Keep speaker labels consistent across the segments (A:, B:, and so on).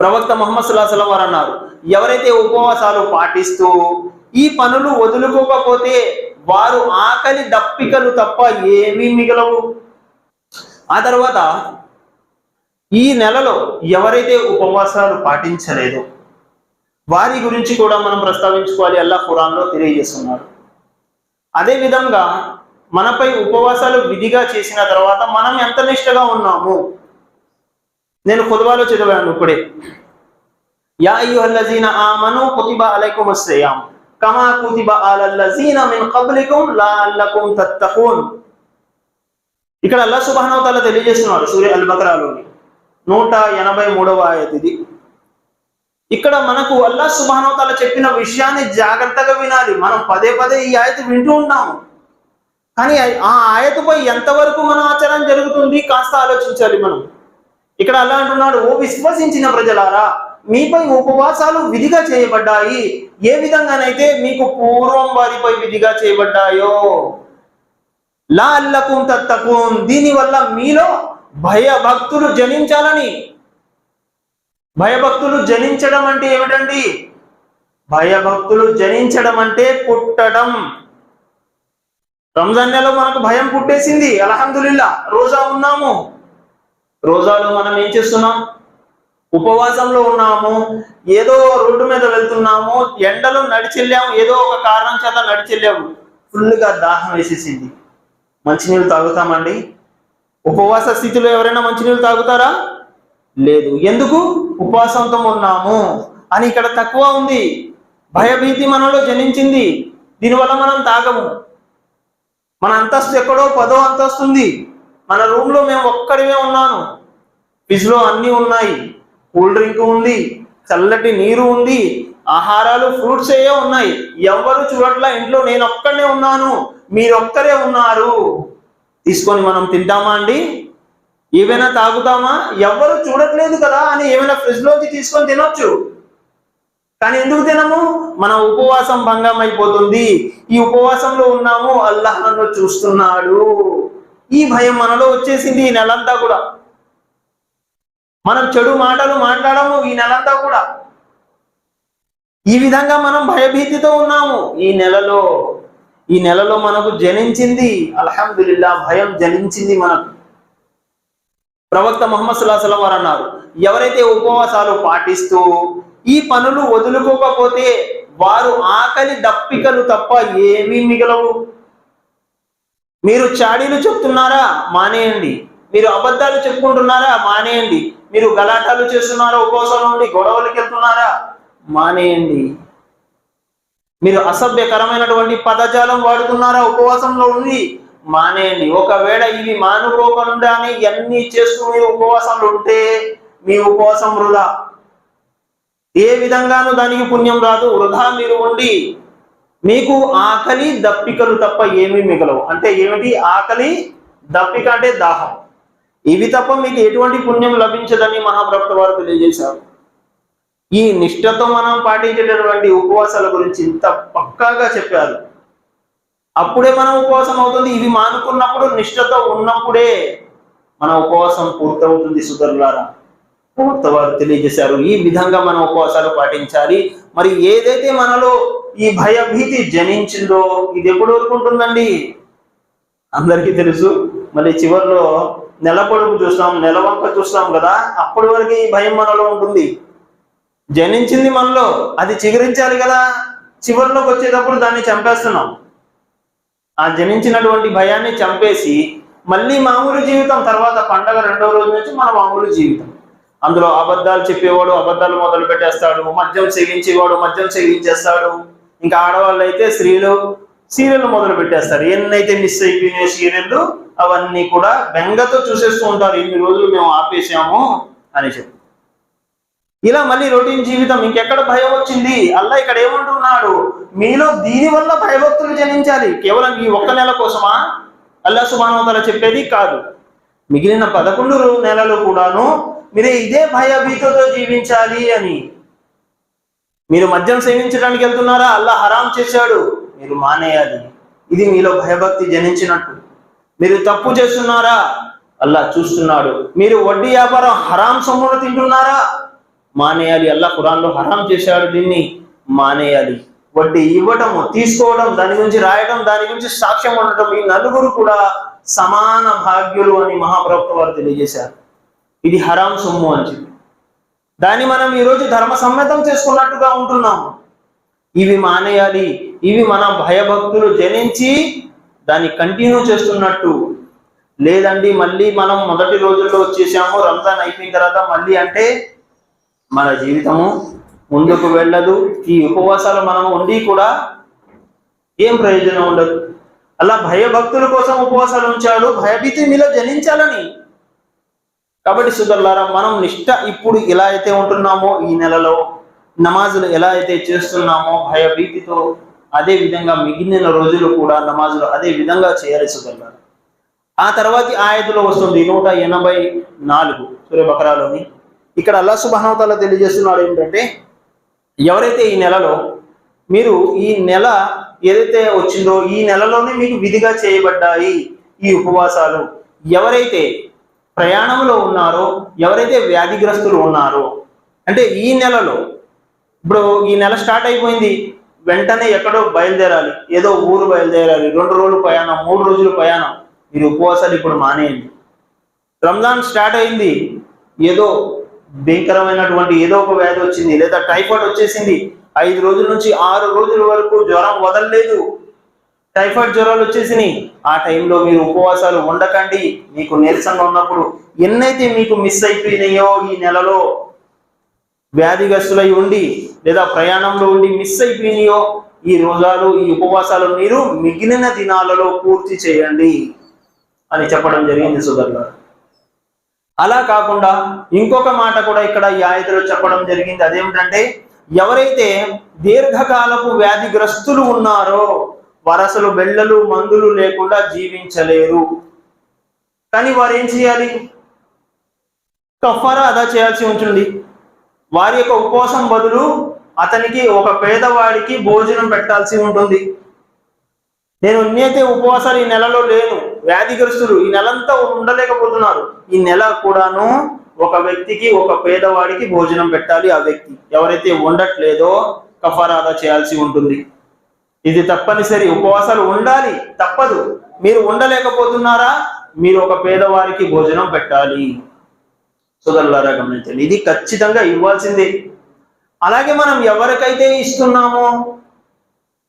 A: ప్రవక్త మొహమ్మద్ సుల్లాహం వారు అన్నారు ఎవరైతే ఉపవాసాలు పాటిస్తూ ఈ పనులు వదులుకోకపోతే వారు ఆకలి దప్పికలు తప్ప ఏమీ మిగలవు. ఆ తర్వాత ఈ నెలలో ఎవరైతే ఉపవాసాలు పాటించలేదో వారి గురించి కూడా మనం ప్రస్తావించుకోవాలి అల్లా ఖురాన్లో తెలియజేస్తున్నాడు. అదే విధంగా మనపై ఉపవాసాలు విధిగా చేసిన తర్వాత మనం ఎంత నిష్టగా ఉన్నాము నేను ఖుద్వాలో చదివాను ఇప్పుడే. యా అయ్యుహల్లజీన ఆమను కుతిబ అలైకుమ్ అస్సియామ్ కమా కుతిబ అలల్లజీన మిన్ కబ్లికుం లఅల్లకుం తత్తఖూన్ ఇక్కడ అల్లా సుబ్హానహు తాలా తెలియజేస్తున్నాడు సూర్య అల్ బకరాలోని నూట ఎనభై మూడవ ఆయతిది. ఇక్కడ మనకు అల్లా సుబ్హానహు తాలా చెప్పిన విషయాన్ని జాగ్రత్తగా వినాలి. మనం పదే పదే ఈ ఆయత వింటూ ఉంటాము. కానీ ఆ ఆయతపై ఎంతవరకు మన ఆచారం జరుగుతుంది కాస్త ఆలోచించాలి మనం. ఇక్కడ అలా అంటున్నాడు ఓ విశ్వసించిన ప్రజలారా మీపై ఉపవాసాలు విధిగా చేయబడ్డాయి. ఏ విధంగానైతే మీకు పూర్వం వారిపై విధిగా చేయబడ్డాయో లా అల్లకుం తత్తకుం దీనివల్ల మీలో భయభక్తులు జనించాలని. భయభక్తులు జనించడం అంటే ఏమిటండి? భయభక్తులు జనించడం అంటే పుట్టడం. రంజాన్ నెల మనకు భయం పుట్టేసింది అలహందుల్లా రోజా ఉన్నాము. రోజాలో మనం ఏం చేస్తున్నాం? ఉపవాసంలో ఉన్నాము ఏదో రోడ్డు మీద వెళ్తున్నాము ఎండలో నడిచెళ్ళాము ఏదో ఒక కారణం చేత నడిచెళ్ళాము. ఫుల్గా దాహం వేసేసింది. మంచినీళ్ళు తాగుతామండి? ఉపవాస స్థితిలో ఎవరైనా మంచినీళ్ళు తాగుతారా? లేదు. ఎందుకు? ఉపవాసంతో ఉన్నాము అని ఇక్కడ తక్కువ ఉంది. భయభీతి మనలో జనించింది. దీనివల్ల మనం తాగము. మన అంతస్తు ఎక్కడో పదో అంతస్తు ఉంది మన రూమ్లో మేము ఒక్కడిమే ఉన్నాను. ఫ్రిడ్జ్లో అన్ని ఉన్నాయి. కూల్ డ్రింక్ ఉంది చల్లటి నీరు ఉంది ఆహారాలు ఫ్రూట్స్ ఏ ఉన్నాయి. ఎవరు చూడట్లా ఇంట్లో నేను ఒక్కడనే ఉన్నాను. మీరొక్కరే ఉన్నారు. తీసుకొని మనం తింటామా అండి? ఏమైనా తాగుతామా? ఎవరు చూడట్లేదు కదా అని ఏమైనా ఫ్రిడ్జ్లోకి తీసుకొని తినొచ్చు. కానీ ఎందుకు తినము? మన ఉపవాసం భంగం అయిపోతుంది ఈ ఉపవాసంలో ఉన్నాము. అల్లాహ్ నన్ను చూస్తున్నాడు. ఈ భయం మనలో వచ్చేసింది ఈ నెలంతా కూడా. మనం చెడు మాటలు మాట్లాడము ఈ నెలంతా కూడా. ఈ విధంగా మనం భయభీతితో ఉన్నాము ఈ నెలలో. ఈ నెలలో మనకు జనించింది అల్హమ్దుల్లా భయం జనించింది మనకు. ప్రవక్త మొహమ్మద్ సుల్లాహం వారు అన్నారు ఎవరైతే ఉపవాసాలు పాటిస్తూ ఈ పనులు వదులుకోకపోతే వారు ఆకలి దప్పికలు తప్ప ఏమీ మిగలవు. మీరు చాడీలు చెప్తున్నారా? మానేయండి. మీరు అబద్ధాలు చెప్పుకుంటున్నారా? మానేయండి. మీరు గలాటాలు చేస్తున్నారా? ఉపవాసం నుండి గొడవలకి వెళ్తున్నారా? మానేయండి. మీరు అసభ్యకరమైనటువంటి పదజాలం వాడుతున్నారా? ఉపవాసంలో ఉండి మానేయండి. ఒకవేళ ఇవి మానుకోకుండానే ఇవన్నీ చేస్తూ మీరు ఉపవాసంలో ఉంటే మీ ఉపవాసం వృధా. ఏ విధంగానూ దానికి పుణ్యం రాదు. వృధా మీరు ఉండి మీకు ఆకలి దప్పికలు తప్ప ఏమీ మిగలవు. అంటే ఏమిటి? ఆకలి దప్పిక అంటే దాహం. ఇవి తప్ప మీకు ఎటువంటి పుణ్యం లభించదని మహాప్రభుత్వ వారు తెలియజేశారు. ఈ నిష్ఠతో మనం పాటించేటటువంటి ఉపవాసాల గురించి ఇంత పక్కాగా చెప్పారు. అప్పుడే మనం ఉపవాసం అవుతుంది. ఇవి మానుకున్నప్పుడు నిష్ఠతో ఉన్నప్పుడే మన ఉపవాసం పూర్తవుతుంది సుధరులారా. ప్రవక్త వారు తెలియజేశారు. ఈ విధంగా మనం ఉపవాసాలు పాటించాలి. మరి ఏదైతే మనలో ఈ భయభీతి జనించిందో ఇది ఎప్పుడు వరకు ఉంటుందండి అందరికీ తెలుసు. మళ్ళీ చివరిలో నెల పొడుపు చూస్తాం నెలవంక చూస్తాం కదా? అప్పటి వరకు ఈ భయం మనలో ఉంటుంది. జనించింది మనలో అది చిగురించాలి కదా? చివరిలోకి వచ్చేటప్పుడు దాన్ని చంపేస్తున్నాం. ఆ జనించినటువంటి భయాన్ని చంపేసి మళ్ళీ మామూలు జీవితం తర్వాత పండగ రెండో రోజు నుంచి మన మామూలు జీవితం. అందులో అబద్ధాలు చెప్పేవాడు అబద్ధాలు మొదలు పెట్టేస్తాడు మద్యం సేవించేవాడు మద్యం సేవించేస్తాడు. ఇంకా ఆడవాళ్ళు అయితే స్త్రీలు సీరియల్ మొదలు పెట్టేస్తారు. ఎన్నైతే మిస్ అయిపోయినాయి సీరియళ్ళు అవన్నీ కూడా బెంగతో చూసేస్తూ ఉంటారు. ఇన్ని రోజులు మేము ఆపేసాము అని చెప్పి. ఇలా మళ్ళీ రొటీన్ జీవితం ఇంకెక్కడ భయం వచ్చింది? అల్లా ఇక్కడ ఏమంటున్నాడు? మీలో దీని వల్ల భయభక్తులు జనించాలి. కేవలం ఈ ఒక్క నెల కోసమా? అల్లా సుమానవతల చెప్పేది కాదు. మిగిలిన పదకొండు నెలలు కూడాను మీరే ఇదే భయభీతతో జీవించాలి అని. మీరు మద్యం సేవించడానికి వెళ్తున్నారా? అల్లా హరాం చేశాడు. మీరు మానేయాలి. ఇది మీలో భయభక్తి జనించినట్టు. మీరు తప్పు చేస్తున్నారా? అల్లా చూస్తున్నాడు. మీరు వడ్డీ వ్యాపారం హరాం సొమ్మును తింటున్నారా? మానేయాలి. అల్లా ఖురాన్లో హరాం చేశాడు. దీన్ని మానేయాలి. వడ్డీ ఇవ్వటము తీసుకోవడం దాని గురించి రాయడం దాని గురించి సాక్ష్యం ఉండటం ఈ నలుగురు కూడా సమాన భాగ్యులు అని మహాప్రభుత్వ వారు తెలియజేశారు. ఇది హరాం సొమ్ము అని చెప్పి. దాన్ని మనం ఈరోజు ధర్మ సమ్మతం చేసుకున్నట్టుగా ఉంటున్నాము. ఇవి మానేయాలి ఇవి మన భయభక్తులు జనించి దాన్ని కంటిన్యూ చేస్తున్నట్టు. లేదండి మళ్ళీ మనం మొదటి రోజుల్లో వచ్చేసాము రంజాన్ అయిపోయిన తర్వాత మళ్ళీ అంటే మన జీవితము ముందుకు వెళ్ళదు. ఈ ఉపవాసాలు మనం ఉండి కూడా ఏం ప్రయోజనం ఉండదు. అలా భయభక్తుల కోసం ఉపవాసాలు ఉంచాడు భయభీతి మీలో జనించాలని కాబట్టి సుదర్లారా మనం నిష్ట ఇప్పుడు ఎలా అయితే ఉంటున్నామో ఈ నెలలో నమాజులు ఎలా అయితే చేస్తున్నామో భయభీతితో అదే విధంగా మిగిలిన రోజులు కూడా నమాజులు అదే విధంగా చేయాలి సుదర్లారా. ఆ తర్వాతి ఆయతలో వస్తుంది నూట ఎనభై నాలుగు సూర్య బకరాలోని. ఇక్కడ అల్లా సుబానవతాల తెలియజేస్తున్నాడు ఏంటంటే ఎవరైతే ఈ నెలలో మీరు ఈ నెల ఏదైతే వచ్చిందో ఈ నెలలోనే మీకు విధిగా చేయబడ్డాయి ఈ ఉపవాసాలు. ఎవరైతే ప్రయాణంలో ఉన్నారో ఎవరైతే వ్యాధిగ్రస్తులు ఉన్నారో అంటే ఈ నెలలో ఇప్పుడు ఈ నెల స్టార్ట్ అయిపోయింది వెంటనే ఎక్కడో బయలుదేరాలి ఏదో ఊరు బయలుదేరాలి రెండు రోజులు ప్రయాణం మూడు రోజులు ప్రయాణం మీరు ఉపవాసాలు ఇప్పుడు మానేయండి. రంజాన్ స్టార్ట్ అయింది ఏదో భయంకరమైనటువంటి ఏదో ఒక వ్యాధి వచ్చింది లేదా టైఫాయిడ్ వచ్చేసింది ఐదు రోజుల నుంచి ఆరు రోజుల వరకు జ్వరం వదలలేదు టైఫాయిడ్ జ్వరాలు వచ్చేసినాయి. ఆ టైంలో మీరు ఉపవాసాలు ఉండకండి. మీకు నీరసంగా ఉన్నప్పుడు ఎన్నైతే మీకు మిస్ అయిపోయినాయో ఈ నెలలో వ్యాధిగ్రస్తులై ఉండి లేదా ప్రయాణంలో ఉండి మిస్ అయిపోయినాయో ఈ రోజాలు ఈ ఉపవాసాలు మీరు మిగిలిన దినాలలో పూర్తి చేయండి అని చెప్పడం జరిగింది సుధర్ల అలా కాకుండా ఇంకొక మాట కూడా ఇక్కడ ఈ ఆయతలో చెప్పడం జరిగింది. అదేమిటంటే ఎవరైతే దీర్ఘకాలపు వ్యాధిగ్రస్తులు ఉన్నారో వరసలు బెళ్ళలు మందులు లేకుండా జీవించలేరు. కానీ వారు ఏం చేయాలి? కఫారా అదా చేయాల్సి ఉంటుంది. వారి యొక్క ఉపవాసం బదులు అతనికి ఒక పేదవాడికి భోజనం పెట్టాల్సి ఉంటుంది. నేను ఉన్నైతే ఉపవాసాలు ఈ నెలలో లేను. వ్యాధిగ్రస్తులు ఈ నెలంతా ఉండలేకపోతున్నారు. ఈ నెల కూడాను ఒక వ్యక్తికి ఒక పేదవాడికి భోజనం పెట్టాలి ఆ వ్యక్తి. ఎవరైతే ఉండట్లేదో కఫారాదా చేయాల్సి ఉంటుంది. ఇది తప్పనిసరి. ఉపవాసాలు ఉండాలి. తప్పదు. మీరు ఉండలేకపోతున్నారా? మీరు ఒక పేదవారికి భోజనం పెట్టాలి. సోదరులారా గమనించండి. ఇది ఖచ్చితంగా ఇవ్వాల్సిందే. అలాగే మనం ఎవరికైతే ఇస్తున్నామో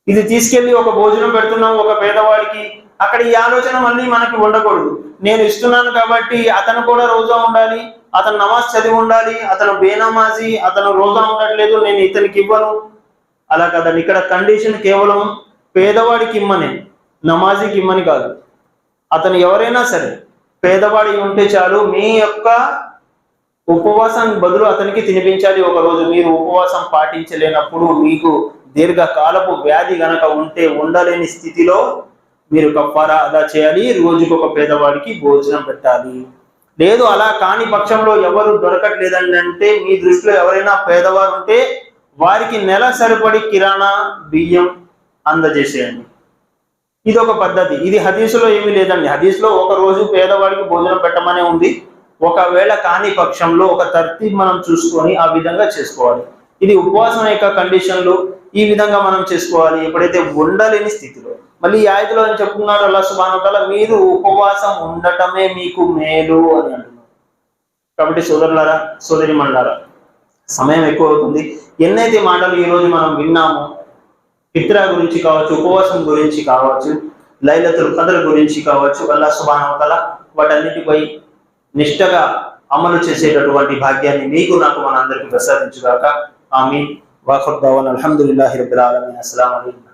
A: ఇది తీసుకెళ్ళి ఒక భోజనం పెడుతున్నాం ఒక పేదవాడికి అక్కడ ఈ ఆలోచన మళ్ళీ మనకి ఉండకూడదు. నేను ఇస్తున్నాను కాబట్టి అతను కూడా రోజా ఉండాలి అతను నమాజ్ చదివి ఉండాలి అతను బేనమాజీ అతను రోజా ఉండట్లేదు నేను ఇతనికి ఇవ్వను. అలా కాదండి. ఇక్కడ కండిషన్ కేవలం పేదవాడికి ఇమ్మని నమాజీకి ఇమ్మని కాదు. అతను ఎవరైనా సరే పేదవాడి ఉంటే చాలు మీ యొక్క ఉపవాసం బదులు అతనికి తినిపించాలి ఒక రోజు మీరు ఉపవాసం పాటించలేనప్పుడు మీకు దీర్ఘకాలపు వ్యాధి గనక ఉంటే ఉండలేని స్థితిలో మీరు కప్పారా అదా చేయాలి. రోజుకు ఒక పేదవాడికి భోజనం పెట్టాలి. లేదు అలా కాని పక్షంలో ఎవరు దొరకట్లేదండి అంటే మీ దృష్టిలో ఎవరైనా పేదవారు ఉంటే వారికి నెల సరిపడి కిరాణా బియ్యం అందజేసేయండి. ఇది ఒక పద్ధతి. ఇది హదీసులో ఏమీ లేదండి. హదీస్లో ఒక రోజు పేదవాడికి భోజనం పెట్టమనే ఉంది. ఒకవేళ కాని పక్షంలో ఒక తర్తీబ్ మనం చూసుకొని ఆ విధంగా చేసుకోవాలి. ఇది ఉపవాసం యొక్క కండిషన్లు ఈ విధంగా మనం చేసుకోవాలి. ఎప్పుడైతే ఉండలేని స్థితిలో. మళ్ళీ ఈ ఆయుధలో అని చెప్తున్నాడు అల్లా సుబానతల మీరు ఉపవాసం ఉండటమే మీకు మేలు అని అంటున్నారు కాబట్టి సోదరులారా సోదరి మండలారా సమయం ఎక్కువ అవుతుంది ఎన్నైతే మాటలు ఈ రోజు మనం విన్నామో పిత్ర గురించి కావచ్చు ఉపవాసం గురించి కావచ్చు లైలతుల కథల గురించి కావచ్చు అల్లా సుబానవతల వాటన్నిటిపై నిష్టగా అమలు చేసేటటువంటి భాగ్యాన్ని మీకు నాకు మనందరికీ ప్రసాదించుగాక. ఆమీన్. వాఖర్ దావన్ అల్హమ్దులిల్లాహి రబ్బిల్ ఆలమీన్. అస్సలాము అలైకుం.